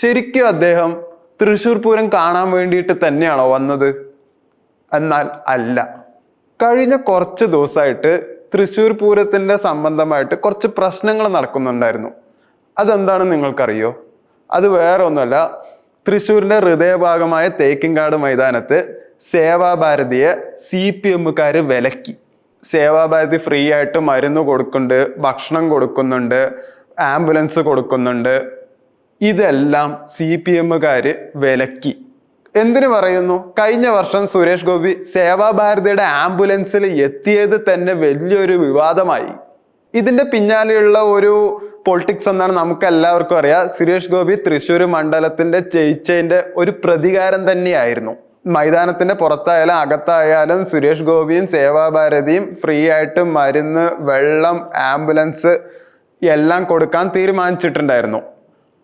ശരിക്കും അദ്ദേഹം തൃശ്ശൂർ പൂരം കാണാൻ വേണ്ടിയിട്ട് തന്നെയാണോ വന്നത്? എന്നാൽ അല്ല. കഴിഞ്ഞ കുറച്ച് ദിവസമായിട്ട് തൃശ്ശൂർ പൂരത്തിന്റെ സംബന്ധമായിട്ട് കുറച്ച് പ്രശ്നങ്ങൾ നടക്കുന്നുണ്ടായിരുന്നു. അതെന്താണെന്ന് നിങ്ങൾക്കറിയോ? അത് വേറെ ഒന്നുമല്ല തൃശ്ശൂരിന്റെ ഹൃദയഭാഗമായ തേക്കിൻകാട് മൈതാനത്ത് സേവാഭാരതിയെ സി പി എമ്മുകാർ വിലക്കി. സേവാഭാരതി ഫ്രീ ആയിട്ട് മരുന്ന് കൊടുക്കുന്നുണ്ട് ഭക്ഷണം കൊടുക്കുന്നുണ്ട് ആംബുലൻസ് കൊടുക്കുന്നുണ്ട്. ഇതെല്ലാം സി പി എമ്മുകാർ വിലക്കി. എന്തിനു പറയുന്നു? കഴിഞ്ഞ വർഷം സുരേഷ് ഗോപി സേവാഭാരതിയുടെ ആംബുലൻസിൽ എത്തിയത് തന്നെ വലിയൊരു വിവാദമായി. ഇതിന്റെ പിന്നാലെയുള്ള ഒരു പൊളിറ്റിക്സ് എന്നാണ് നമുക്ക് എല്ലാവർക്കും അറിയാം. സുരേഷ് ഗോപി തൃശ്ശൂർ മണ്ഡലത്തിന്റെ ജയിച്ചതിന്റെ ഒരു പ്രതികാരം തന്നെയായിരുന്നു. മൈതാനത്തിന്റെ പുറത്തായാലും അകത്തായാലും സുരേഷ് ഗോപിയും സേവാഭാരതിയും ഫ്രീ ആയിട്ട് മരുന്ന് വെള്ളം ആംബുലൻസ് എല്ലാം കൊടുക്കാൻ തീരുമാനിച്ചിട്ടുണ്ടായിരുന്നു.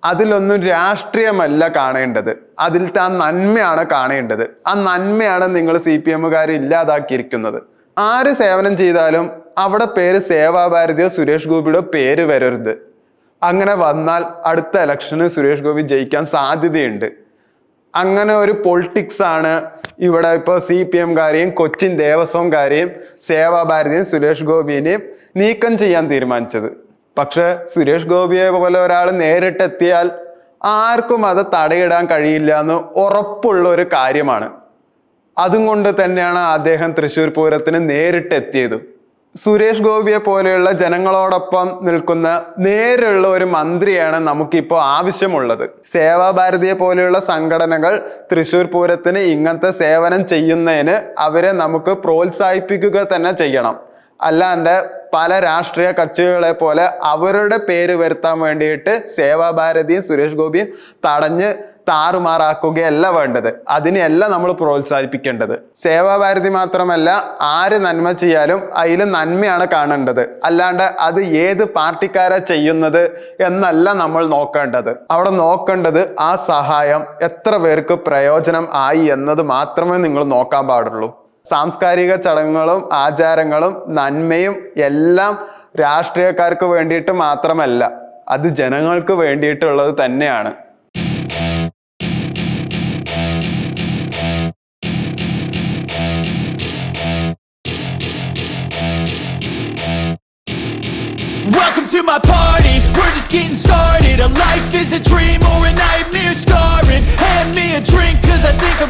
അതിലൊന്നും രാഷ്ട്രീയമല്ല കാണേണ്ടത്. അതിലത്തെ ആ നന്മയാണ് കാണേണ്ടത്. ആ നന്മയാണ് നിങ്ങൾ സി പി എമ്മുകാർ ഇല്ലാതാക്കിയിരിക്കുന്നത്. ആര് സേവനം ചെയ്താലും അവിടെ പേര് സേവാഭാരതിയോ സുരേഷ് ഗോപിയുടെ പേര് വരരുത്. അങ്ങനെ വന്നാൽ അടുത്ത ഇലക്ഷന് സുരേഷ് ഗോപി ജയിക്കാൻ സാധ്യതയുണ്ട്. അങ്ങനെ ഒരു പൊളിറ്റിക്സ് ആണ് ഇവിടെ ഇപ്പോൾ സി പി എംകാരെയും കൊച്ചിൻ ദേവസ്വംകാരെയും സേവാഭാരതിയും സുരേഷ് ഗോപിനെയും നീക്കം ചെയ്യാൻ തീരുമാനിച്ചത്. പക്ഷെ സുരേഷ് ഗോപിയെ പോലെ ഒരാൾ നേരിട്ടെത്തിയാൽ ആർക്കും അത് തടയിടാൻ കഴിയില്ല എന്ന് ഉറപ്പുള്ള ഒരു കാര്യമാണ്. അതും കൊണ്ട് തന്നെയാണ് അദ്ദേഹം തൃശ്ശൂർ പൂരത്തിന് നേരിട്ടെത്തിയത്. സുരേഷ് ഗോപിയെ പോലെയുള്ള ജനങ്ങളോടൊപ്പം നിൽക്കുന്ന നേരുള്ള ഒരു മന്ത്രിയാണ് നമുക്കിപ്പോൾ ആവശ്യമുള്ളത്. സേവാഭാരതിയെ പോലെയുള്ള സംഘടനകൾ തൃശ്ശൂർ പൂരത്തിന് ഇങ്ങനത്തെ സേവനം ചെയ്യുന്നതിന് അവരെ നമുക്ക് പ്രോത്സാഹിപ്പിക്കുക തന്നെ ചെയ്യണം. അല്ലാണ്ട് പല രാഷ്ട്രീയ കക്ഷികളെ പോലെ അവരുടെ പേര് വരുത്താൻ വേണ്ടിയിട്ട് സേവാഭാരതിയും സുരേഷ് ഗോപിയും തടഞ്ഞ് താറുമാറാക്കുകയല്ല വേണ്ടത്. അതിനെയല്ല നമ്മൾ പ്രോത്സാഹിപ്പിക്കേണ്ടത്. സേവാഭാരതി മാത്രമല്ല ആര് നന്മ ചെയ്യാലും അതിൽ നന്മയാണ് കാണേണ്ടത്. അല്ലാണ്ട് അത് ഏത് പാർട്ടിക്കാരാ ചെയ്യുന്നത് എന്നല്ല നമ്മൾ നോക്കേണ്ടത്. അവിടെ നോക്കേണ്ടത് ആ സഹായം എത്ര പേർക്ക് പ്രയോജനം ആയി എന്നത് മാത്രമേ നിങ്ങൾ നോക്കാൻ പാടുള്ളൂ. സാംസ്കാരിക ചടങ്ങുകളും ആചാരങ്ങളും നന്മയും എല്ലാം രാഷ്ട്രീയക്കാർക്ക് വേണ്ടിയിട്ട് മാത്രമല്ല അത് ജനങ്ങൾക്ക് വേണ്ടിയിട്ടുള്ളത് തന്നെയാണ് Welcome to my party, we're just getting started A life is a dream or a nightmare scarring Hand me a drink cause I think I'm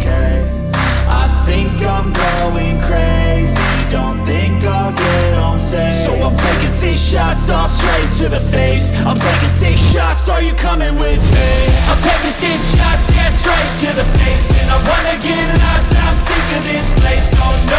shots, all straight to the face. I'm taking six shots, are you coming with me? I'm taking six shots, yeah, straight to the face. And I wanna get lost, I'm sick of this place. Don't know